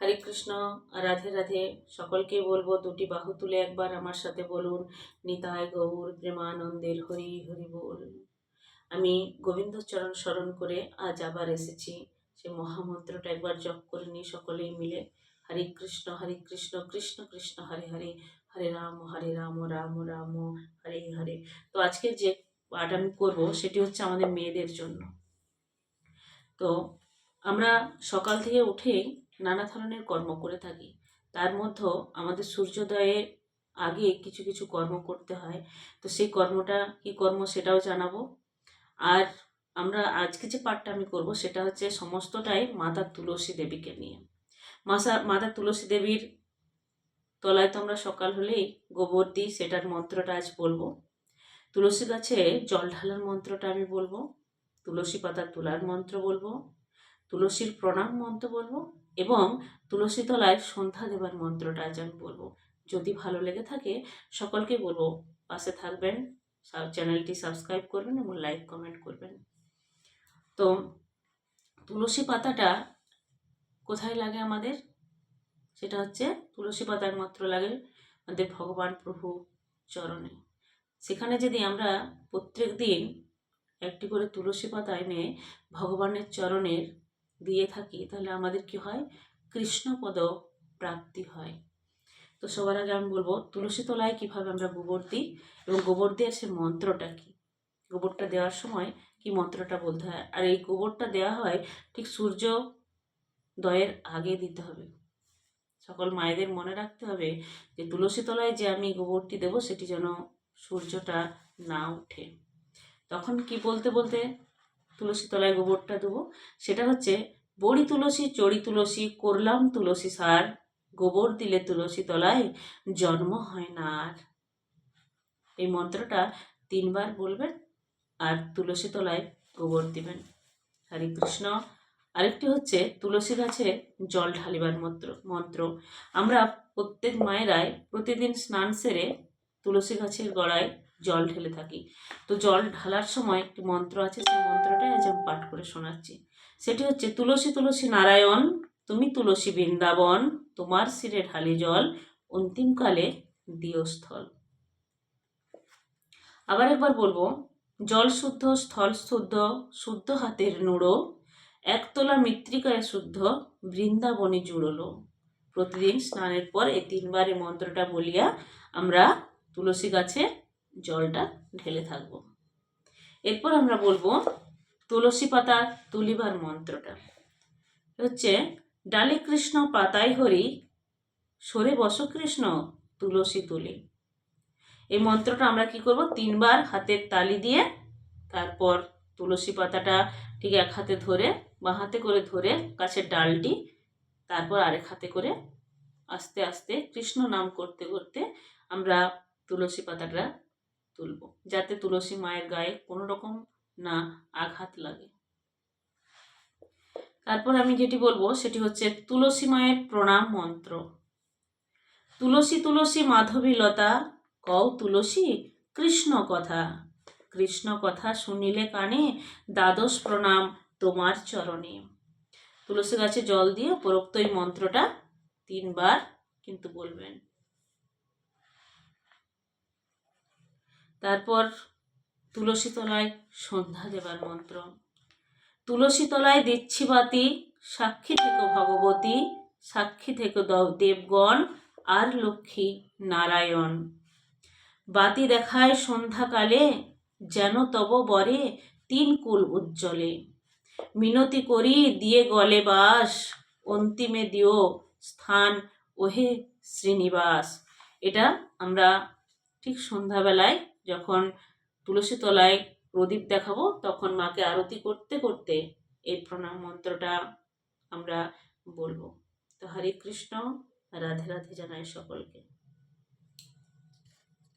হরে কৃষ্ণ, রাধে রাধে। সকলকে বলব, দুটি বাহু তুলে একবার আমার সাথে বলুন নিতায় গৌর প্রেমানন্দের হরি হরি বল। আমি গোবিন্দচরণ স্মরণ করে আজ আবার এসেছি। সে মহামন্ত্রটা একবার জপ করে নিই সকলেই মিলে। হরে কৃষ্ণ হরে কৃষ্ণ কৃষ্ণ কৃষ্ণ, হরে হরে। হরে রাম হরে রাম রাম রাম, হরে হরে। তো আজকে যে পাঠ আমি করব, সেটি হচ্ছে আমাদের মেয়েদের জন্য। তো আমরা সকাল থেকে উঠেই নানা ধরনের কর্ম করে থাকি। তার মধ্যেও আমাদের সূর্যোদয়ের আগে কিছু কিছু কর্ম করতে হয়। তো সেই কর্মটা, কি কর্ম সেটাও জানাব। আর আমরা আজকে যে পাঠটা আমি করব সেটা হচ্ছে সমস্তটাই মাতা তুলসী দেবীকে নিয়ে। মাসা, মাতা তুলসী দেবীর তলায় তো আমরা সকাল হলেই গোবর দিই, সেটার মন্ত্রটা আজ বলব। তুলসী গাছে জল ঢালার মন্ত্রটা আমি বলব। তুলসী পাতা তোলার মন্ত্র বলব। তুলসীর প্রণাম মন্ত্র বলব। এবং তুলসী তলায় সন্ধ্যা দেবার মন্ত্রটা আজ আমি বলব। যদি ভালো লেগে থাকে, সকলকে বলব পাশে থাকবেন চ্যানেলটি সাবস্ক্রাইব করবেন এবং লাইক, কমেন্ট করবেন। তো তুলসী পাতাটা কোথায় লাগে আমাদের? সেটা হচ্ছে তুলসী পাতার একমাত্র লাগে আমাদের ভগবান প্রভু চরণে। সেখানে যদি আমরা প্রত্যেক দিন একটি করে তুলসী পাতা এনে ভগবানের চরণের দিয়ে থাকি, তাহলে আমাদের কি হয়? কৃষ্ণপদ প্রাপ্তি হয়। তো সবার আগে আমি বলব, তুলসী তলায় কীভাবে আমরা গোবর দিই এবং গোবর দেওয়ার সে মন্ত্রটা কি? গোবরটা দেওয়ার সময় কি মন্ত্রটা বলতে হয়? আর এই গোবরটা দেওয়া হয়, ঠিক সূর্য দয়ের আগে দিতে হবে। সকল মায়েদের মনে রাখতে হবে যে তুলসী তলায় যে আমি গোবরটি দেব, সেটি যেন সূর্যটা না উঠে। তখন কি বলতে বলতে তুলসী তলায় গোবরটা দেবো। সেটা হচ্ছে বড়ি তুলসী, চড়ি তুলসী, করলাম তুলসী সার, গোবর দিলে তুলসী তলায় জন্ম হয় না আর। এই মন্ত্রটা তিনবার বলবেন আর তুলসী তলায় গোবর দিবেন। হরে কৃষ্ণ। আরেকটি হচ্ছে তুলসী গাছে জল ঢালিবার মন্ত্র মন্ত্র। আমরা প্রত্যেক মায়েরাই প্রতিদিন স্নান সেরে তুলসী গাছের গড়ায় জল ঢেলে থাকি। তো জল ঢালার সময় একটি মন্ত্র আছে, সেই মন্ত্রটাই আজ আমি পাঠ করে শোনাচ্ছি। সেটি হচ্ছে, তুলসী তুলসী নারায়ণ, তুমি তুলসী বৃন্দাবন, তোমার শিরে ঢালি জল অন্তিমকালে দিও স্থল। আবার একবার বলব, জল শুদ্ধ, স্থল শুদ্ধ শুদ্ধ হাতের নুড়ো, একতলা মৃত্তিকায় শুদ্ধ, বৃন্দাবনে জুড়লো। প্রতিদিন স্নানের পর এই তিনবার এই মন্ত্রটা বলিয়া আমরা তুলসী গাছে জলটা ঢেলে থাকব। এরপর আমরা বলব তুলসী পাতা তুলিবার মন্ত্রটা। হচ্ছে, ডালে কৃষ্ণ, পাতায় হরি, সরে বস কৃষ্ণ, তুলসী তুলি। এই মন্ত্রটা আমরা কি করব? তিনবার হাতের তালি দিয়ে তারপর তুলসী পাতাটা ঠিক এক হাতে ধরে, বা হাতে করে ধরে গাছের ডালটি তারপর আরেক হাতে করে আস্তে আস্তে কৃষ্ণ নাম করতে করতে আমরা তুলসী পাতাটা তুলব, যাতে তুলসী মায়ের গায়ে কোনো রকম না আঘাত লাগে। তারপর আমি যেটি বলব, সেটি হচ্ছে তুলসী মায়ের প্রণাম মন্ত্র। তুলসী তুলসী মাধবী লতা কও তুলসী কৃষ্ণ কথা। কৃষ্ণ কথা শুনিলে কানে দ্বাদশ প্রণাম তোমার চরণে। তুলসী গাছে জল দিয়ে উপরোক্ত এই মন্ত্রটা তিনবার কিন্তু বলবেন। তারপর তুলসী তলায় সন্ধ্যা দেবার মন্ত্র। তুলসী তলায় দিচ্ছি বাতি, সাক্ষী থেকে ভগবতী, সাক্ষী থেকে দেবগণ আর লক্ষ্মী নারায়ণ। বাতি দেখায় সন্ধ্যাকালে, যেন তব বরে তিন কুল উজ্জ্বলে। মিনতি করি, দিয়ে গলে বাস, অন্তিমে দিও স্থান ওহে শ্রীনিবাস। এটা আমরা ঠিক সন্ধ্যাবেলায় যখন তুলসী তলায় প্রদীপ দেখাবো, তখন মাকে আরতি করতে করতে এই প্রণাম মন্ত্রটা আমরা বলব। তো হরে কৃষ্ণ, রাধে রাধে জানাই সকলকে।